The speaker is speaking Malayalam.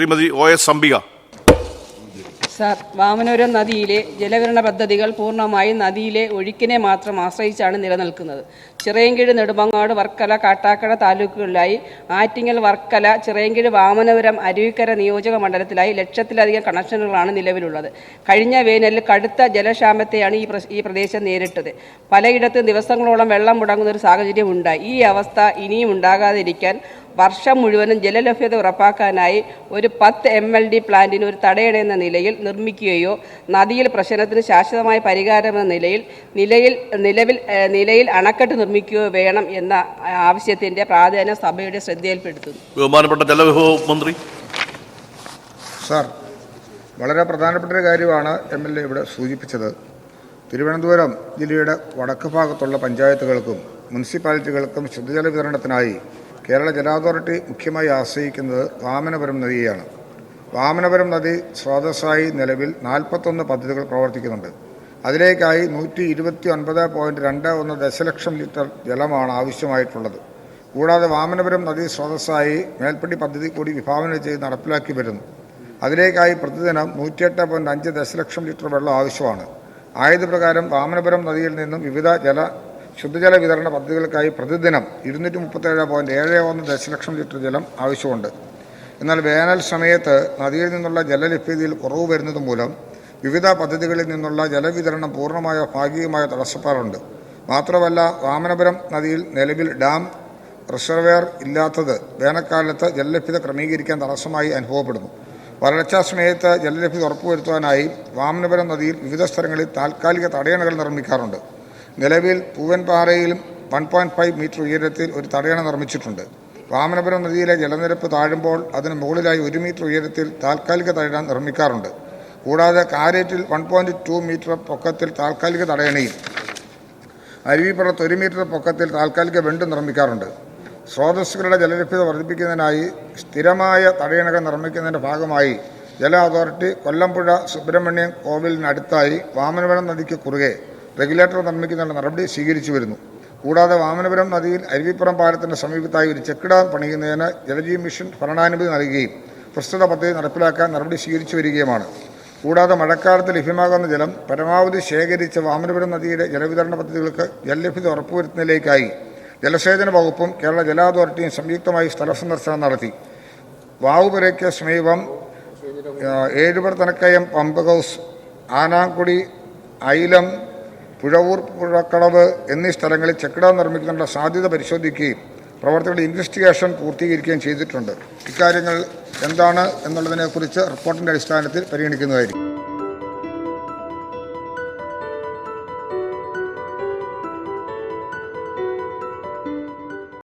Srimathi O S Ambika. Sir Vamanapuram നദിയിലെ ജലവിതരണ പദ്ധതികൾ പൂർണമായും നദിയിലെ ഒഴുക്കിനെ മാത്രം ആശ്രയിച്ചാണ് നിലനിൽക്കുന്നത്. ചിറയൻകീഴ് നെടുമങ്ങാട് വർക്കല കാട്ടാക്കട താലൂക്കുകളിലായി ആറ്റിങ്ങൽ വർക്കല ചിറയൻകീഴ് വാമനപുരം അരുവിക്കര നിയോജക മണ്ഡലത്തിലായി ലക്ഷത്തിലധികം കണക്ഷനുകളാണ് നിലവിലുള്ളത്. കഴിഞ്ഞ വേനലിൽ കടുത്ത ജലക്ഷാമത്തെയാണ് ഈ ഈ പ്രദേശം നേരിട്ടത്. പലയിടത്തും ദിവസങ്ങളോളം വെള്ളം മുടങ്ങുന്ന ഒരു സാഹചര്യം ഉണ്ടായി ഈ അവസ്ഥ ഇനിയും ഉണ്ടാകാതിരിക്കാൻ വർഷം മുഴുവനും ജലലഭ്യത ഉറപ്പാക്കാനായി ഒരു പത്ത് എം എൽ ഡി പ്ലാന്റിന് ഒരു തടയണയെന്ന നിലയിൽ നിർമ്മിക്കുകയോ നദിയിൽ പ്രശ്നത്തിന് ശാശ്വതമായ പരിഹാരമെന്ന നിലയിൽ നിലയിൽ നിലവിൽ നിലയിൽ അണക്കെട്ട് നിർമ്മിക്കുകയോ വേണം എന്ന ആവശ്യത്തിന്റെ പ്രാധാന്യം സഭയുടെ ശ്രദ്ധയിൽപ്പെടുത്തുന്നു. ബഹുമാനപ്പെട്ട ജലവിഭവ മന്ത്രി. സാർ വളരെ പ്രധാനപ്പെട്ട ഒരു കാര്യമാണ് എം എൽ എ ഇവിടെ സൂചിപ്പിച്ചത്. തിരുവനന്തപുരം ജില്ലയുടെ വടക്ക് ഭാഗത്തുള്ള പഞ്ചായത്തുകൾക്കും മുനിസിപ്പാലിറ്റികൾക്കും ശുദ്ധജല വിതരണത്തിനായി കേരള ജല അതോറിറ്റി മുഖ്യമായി ആശ്രയിക്കുന്നത് വാമനപുരം നദിയെയാണ്. വാമനപുരം നദി സ്രോതസ്സായി നിലവിൽ നാൽപ്പത്തൊന്ന് പദ്ധതികൾ പ്രവർത്തിക്കുന്നുണ്ട്. അതിലേക്കായി നൂറ്റി ഇരുപത്തി ഒൻപത് പോയിന്റ് രണ്ട് ഒന്ന് ദശലക്ഷം ലിറ്റർ ജലമാണ് ആവശ്യമായിട്ടുള്ളത്. കൂടാതെ വാമനപുരം നദി സ്രോതസ്സായി മേൽപ്പടി പദ്ധതി കൂടി വിഭാവനം ചെയ്ത് നടപ്പിലാക്കി വരുന്നു. അതിലേക്കായി പ്രതിദിനം നൂറ്റിയെട്ട് പോയിന്റ് അഞ്ച് ദശലക്ഷം ലിറ്റർ വെള്ളം ആവശ്യമാണ്. ആയതുപ്രകാരം വാമനപുരം നദിയിൽ നിന്നും വിവിധ ജല ശുദ്ധജല വിതരണ പദ്ധതികൾക്കായി പ്രതിദിനം ഇരുന്നൂറ്റി മുപ്പത്തേഴ് പോയിന്റ് ഏഴ് ഒന്ന് ദശലക്ഷം ലിറ്റർ ജലം ആവശ്യമുണ്ട്. എന്നാൽ വേനൽ സമയത്ത് നദിയിൽ നിന്നുള്ള ജലലഭ്യതയിൽ കുറവ് വരുന്നത് മൂലം വിവിധ പദ്ധതികളിൽ നിന്നുള്ള ജലവിതരണം പൂർണമായോ ഭാഗികമായോ തടസ്സപ്പെടാറുണ്ട്. മാത്രമല്ല വാമനപുരം നദിയിൽ നിലവിൽ ഡാം റിസർവെയർ ഇല്ലാത്തത് വേനൽക്കാലത്ത് ജലലഭ്യത ക്രമീകരിക്കാൻ തടസ്സമായി അനുഭവപ്പെടുന്നു. വരൾച്ചാ സമയത്ത് ജലലഭ്യത ഉറപ്പുവരുത്താനായി വാമനപുരം നദിയിൽ വിവിധ സ്ഥലങ്ങളിൽ താൽക്കാലിക തടയണകൾ നിർമ്മിക്കാറുണ്ട്. നിലവിൽ പൂവൻപാറയിലും വൺ പോയിന്റ് ഫൈവ് മീറ്റർ ഉയരത്തിൽ ഒരു തടയണ നിർമ്മിച്ചിട്ടുണ്ട്. വാമനപുരം നദിയിലെ ജലനിരപ്പ് താഴുമ്പോൾ അതിന് മുകളിലായി ഒരു മീറ്റർ ഉയരത്തിൽ താൽക്കാലിക തടയണ നിർമ്മിക്കാറുണ്ട്. കൂടാതെ കാരേറ്റിൽ വൺ പോയിന്റ് ടു മീറ്റർ പൊക്കത്തിൽ താൽക്കാലിക തടയണയും അരുവിപ്പുറത്ത് ഒരു മീറ്റർ പൊക്കത്തിൽ താൽക്കാലിക വെണ്ടും നിർമ്മിക്കാറുണ്ട്. സ്രോതസ്സുകളുടെ ജലലഭ്യത വർദ്ധിപ്പിക്കുന്നതിനായി സ്ഥിരമായ തടയണകൾ നിർമ്മിക്കുന്നതിന്റെ ഭാഗമായി ജല അതോറിറ്റി കൊല്ലംപുഴ സുബ്രഹ്മണ്യം കോവിലിനടുത്തായി വാമനപുരം നദിക്ക് കുറുകെ റെഗുലേറ്റർ നിർമ്മിക്കുന്നതിനുള്ള നടപടി സ്വീകരിച്ചു വരുന്നു. കൂടാതെ വാമനപുരം നദിയിൽ അരുവിപ്പുറം പാലത്തിന്റെ സമീപത്തായി ഒരു ചെക്ക് ഡാം പണിയുന്നതിന് ജലജീവ മിഷൻ ഭരണാനുമതി നൽകുകയും പ്രസ്തുത പദ്ധതി നടപ്പിലാക്കാൻ നടപടി സ്വീകരിച്ചു വരികയുമാണ്. കൂടാതെ മഴക്കാലത്ത് ലഭ്യമാകുന്ന ജലം പരമാവധി ശേഖരിച്ച വാമനപുരം നദിയുടെ ജലവിതരണ പദ്ധതികൾക്ക് ജലലഭ്യത ഉറപ്പുവരുത്തുന്നതിലേക്കായി ജലസേചന വകുപ്പും കേരള ജല അതോറിറ്റിയും സംയുക്തമായി സ്ഥല സന്ദർശനം നടത്തി. വാവുപുരയ്ക്ക് സമീപം ഏഴുപർ തനക്കയം പമ്പ് ഹൗസ് ആനാംകുടി ഐലം പുഴവൂർ പുഴക്കടവ് എന്നീ സ്ഥലങ്ങളിൽ ചെക്ക് ഡാം നിർമ്മിക്കുന്നതിനുള്ള സാധ്യത പരിശോധിക്കുകയും പ്രവർത്തകരുടെ ഇൻവെസ്റ്റിഗേഷൻ പൂർത്തീകരിക്കുകയും ചെയ്തിട്ടുണ്ട്. ഇക്കാര്യങ്ങൾ എന്താണ് എന്നുള്ളതിനെക്കുറിച്ച് റിപ്പോർട്ടിന്റെ അടിസ്ഥാനത്തിൽ പരിഗണിക്കുന്നതായിരിക്കും.